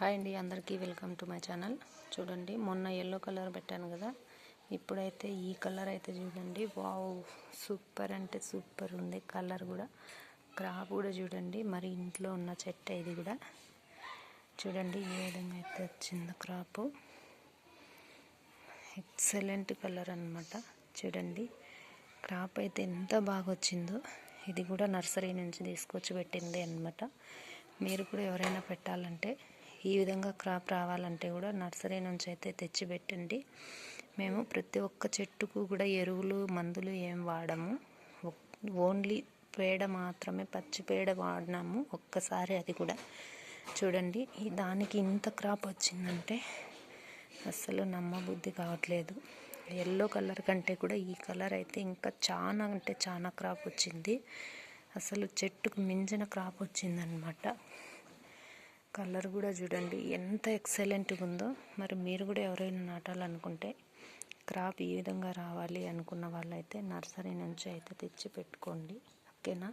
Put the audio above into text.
Hi అండి అందరికీ welcome to my channel. చూడండి మొన్న ఎల్లో కలర్ పెట్టాను కదా. ఇప్పుడైతే ఈ కలర్ అయితే చూడండి. వావ్ సూపర్ అంటే సూపర్ ఉంది కలర్ కూడా. క్రాప్ కూడా చూడండి మరి ఇంట్లో ఉన్న చెట్టు ఇది కూడా. చూడండి ఏ విధంగా అయితే వచ్చిందో క్రాపు ఎక్సలెంట్ కలర్ అనమాట చూడండి క్రాప్ అయితే ఎంత బాగా వచ్చిందో. ఇది కూడా నర్సరీ నుంచి తీసుకొచ్చి పెట్టింది అనమాట మీరు కూడా ఎవరైనా పెట్టాలంటే ఈ విధంగా క్రాప్ రావాలంటే కూడా నర్సరీ నుంచి అయితే తెచ్చి పెట్టండి. మేము ప్రతి ఒక్క చెట్టుకు కూడా ఎరువులు మందులు ఏం వాడము. ఓన్లీ పేడ మాత్రమే పచ్చి పేడ వాడినాము ఒక్కసారి అది కూడా. చూడండి ఈ దానికి ఇంత క్రాప్ వచ్చిందంటే అస్సలు నమ్మబుద్ధి కావట్లేదు. ఎల్లో కలర్ కంటే కూడా ఈ కలర్ అయితే ఇంకా చాలా అంటే చాలా క్రాప్ వచ్చింది. అసలు చెట్టుకు మించిన క్రాప్ వచ్చిందనమాట. కలర్ కూడా చూడండి ఎంత ఎక్సలెంట్గా ఉందో. మరి మీరు కూడా ఎవరైనా నాటాలనుకుంటే క్రాప్ ఈ విధంగా రావాలి అనుకున్న వాళ్ళైతే నర్సరీ నుంచి అయితే తెచ్చి పెట్టుకోండి. ఓకేనా?